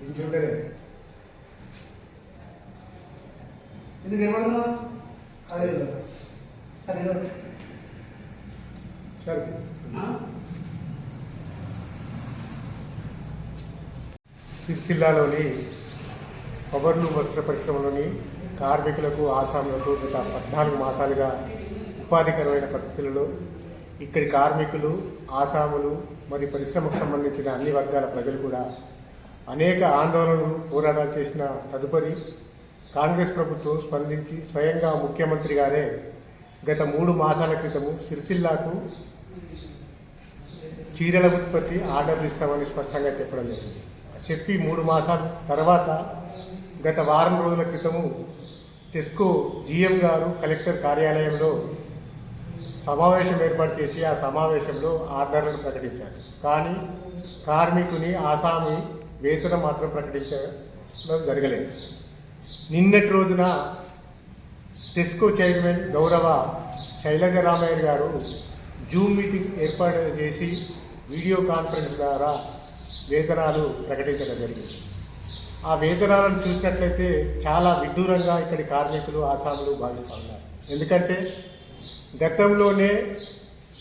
ఇంచుంటేనే ఎందుకు ఏమడుతున్నావు అదే సరే సరే సిరిసిల్లాలోని వస్త్ర పరిశ్రమలోని కార్మికులకు ఆసాములకు గత పద్నాలుగు మాసాలుగా ఉపాధికరమైన పరిస్థితులలో ఇక్కడి కార్మికులు ఆసాములు మరియు పరిశ్రమకు సంబంధించిన అన్ని వర్గాల ప్రజలు కూడా అనేక ఆందోళనలు పోరాటాలు చేసిన తదుపరి కాంగ్రెస్ ప్రభుత్వం స్పందించి స్వయంగా ముఖ్యమంత్రి గారే గత మూడు మాసాల క్రితము సిరిసిల్లాకు చీరల ఉత్పత్తి ఆర్డర్ ఇస్తామని స్పష్టంగా చెప్పడం జరిగింది. చెప్పి మూడు మాసాల తర్వాత గత వారం రోజుల క్రితము టెస్కో జిఎం గారు కలెక్టర్ కార్యాలయంలో సమావేశం ఏర్పాటు చేసి ఆ సమావేశంలో ఆర్డర్లను ప్రకటించారు. కానీ కార్మికుని ఆసామి వేతనం మాత్రం ప్రకటించడం జరగలేదు. నిన్నటి రోజున టెస్కో చైర్మన్ గౌరవ శైలజ రామయ్య గారు జూమ్ మీటింగ్ ఏర్పాటు చేసి వీడియో కాన్ఫరెన్స్ ద్వారా వేతనాలు ప్రకటించడం జరిగింది. ఆ వేతనాలను చూసినట్లయితే చాలా విడ్డూరంగా ఇక్కడి కార్మికులు ఆసాములు భావిస్తూ ఉన్నారు. ఎందుకంటే గతంలోనే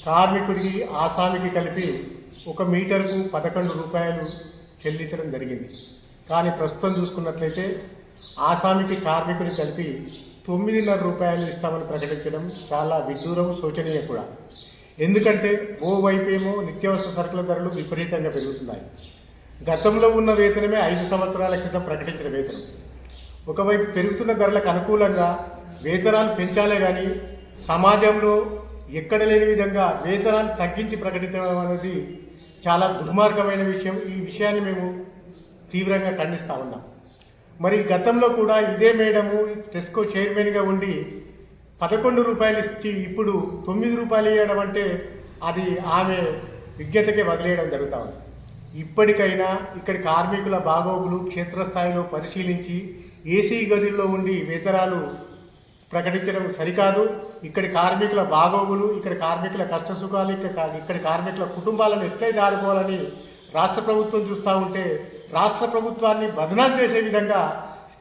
కార్మికుడికి ఆసామికి కలిపి ఒక మీటర్కు పదకొండు రూపాయలు చెల్లించడం జరిగింది. కానీ ప్రస్తుతం చూసుకున్నట్లయితే ఆసామికి కార్మికుని కలిపి తొమ్మిదిన్నర రూపాయలు ఇస్తామని ప్రకటించడం చాలా విడ్డూరం శోచనీయం కూడా. ఎందుకంటే ఓవైపేమో ఏమో నిత్యావసర సరుకుల ధరలు విపరీతంగా పెరుగుతున్నాయి. గతంలో ఉన్న వేతనమే ఐదు సంవత్సరాల క్రితం ప్రకటించిన వేతనం. ఒకవైపు పెరుగుతున్న ధరలకు అనుకూలంగా వేతనాలు పెంచాలే కానీ సమాజంలో ఎక్కడ లేని విధంగా వేతనాలు తగ్గించి ప్రకటించడం అనేది చాలా దుర్మార్గమైన విషయం. ఈ విషయాన్ని మేము తీవ్రంగా ఖండిస్తూ ఉన్నాం. మరి గతంలో కూడా ఇదే మేడము టెస్కో చైర్మన్గా ఉండి పదకొండు రూపాయలు ఇచ్చి ఇప్పుడు తొమ్మిది రూపాయలు ఇవ్వడం అంటే అది ఆమె విజ్ఞతకే వదిలేయడం జరుగుతూ ఉంది. ఇప్పటికైనా ఇక్కడి కార్మికుల బాగోగులు క్షేత్రస్థాయిలో పరిశీలించి ఏసీ గదుల్లో ఉండి వేతనాలు ప్రకటించడం సరికాదు. ఇక్కడి కార్మికుల బాగోగులు ఇక్కడ కార్మికుల కష్ట సుఖాలు ఇక్కడ ఇక్కడి కార్మికుల కుటుంబాలను ఎట్లయితే ఆదుకోవాలని రాష్ట్ర ప్రభుత్వం చూస్తూ ఉంటే రాష్ట్ర ప్రభుత్వాన్ని బదనాం చేసే విధంగా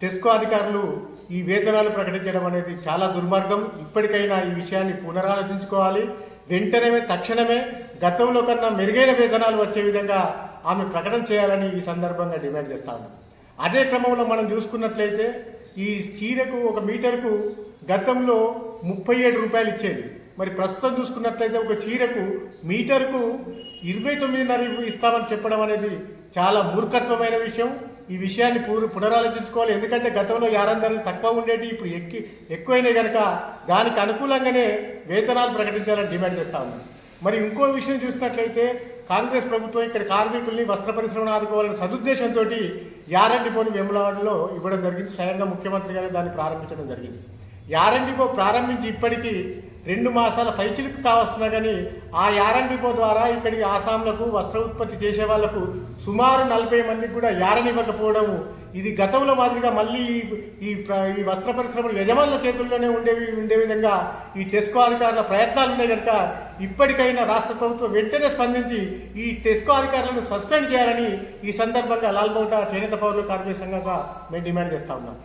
టెస్కో అధికారులు ఈ వేతనాలు ప్రకటించడం అనేది చాలా దుర్మార్గం. ఇప్పటికైనా ఈ విషయాన్ని పునరాలోచించుకోవాలి. వెంటనే తక్షణమే గతంలో కన్నా మెరుగైన వేతనాలు వచ్చే విధంగా ఆమె ప్రకటన చేయాలని ఈ సందర్భంగా డిమాండ్ చేస్తాను అదే క్రమంలో మనం చూసుకున్నట్లయితే ఈ చీరకు ఒక మీటర్కు గతంలో ముప్పై ఏడు రూపాయలు ఇచ్చేది. మరి ప్రస్తుతం చూసుకున్నట్లయితే ఒక చీరకు మీటర్కు ఇరవై తొమ్మిదిన్నర ఇస్తామని చెప్పడం అనేది చాలా మూర్ఖత్వమైన విషయం. ఈ విషయాన్ని పూర్ పునరాలోచించుకోవాలి. ఎందుకంటే గతంలో యారం ధరలు తక్కువ ఉండేవి ఇప్పుడు ఎక్కి ఎక్కువైనాయి కనుక దానికి అనుకూలంగానే వేతనాలు ప్రకటించాలని డిమాండ్ చేస్తా ఉన్నాం మరి ఇంకో విషయం చూసినట్లయితే కాంగ్రెస్ ప్రభుత్వం ఇక్కడ కార్మికుల్ని వస్త్ర పరిశ్రమను ఆదుకోవాలనే సదుద్దేశంతో యారండిపోని వెములవాడలో ఇవ్వడం జరిగింది. స్వయంగా ముఖ్యమంత్రి గారు దాన్ని ప్రారంభించడం జరిగింది. యారండిపో ప్రారంభించి ఇప్పటికీ రెండు మాసాల పైచిలుకు కావస్తున్నా కానీ ఆ యారండిపో ద్వారా ఇక్కడికి ఆసాంలకు వస్త్ర ఉత్పత్తి చేసే వాళ్ళకు సుమారు నలభై మందికి కూడా యారనివ్వకపోవడము ఇది గతంలో మాదిరిగా మళ్ళీ ఈ- ఈ వస్త్ర పరిశ్రమలు యజమానుల చేతుల్లోనే ఉండేవి ఉండే విధంగా ఈ టెస్కో అధికారుల ప్రయత్నాలు ఉన్నాయి కనుక ఇప్పటికైనా రాష్ట్ర ప్రభుత్వం వెంటనే స్పందించి ఈ టెస్కో అధికారులను సస్పెండ్ చేయాలని ఈ సందర్భంగా లాల్బౌటా చేనేత పౌరులు కార్మిక సంఘంగా మేము డిమాండ్ చేస్తా ఉన్నాం.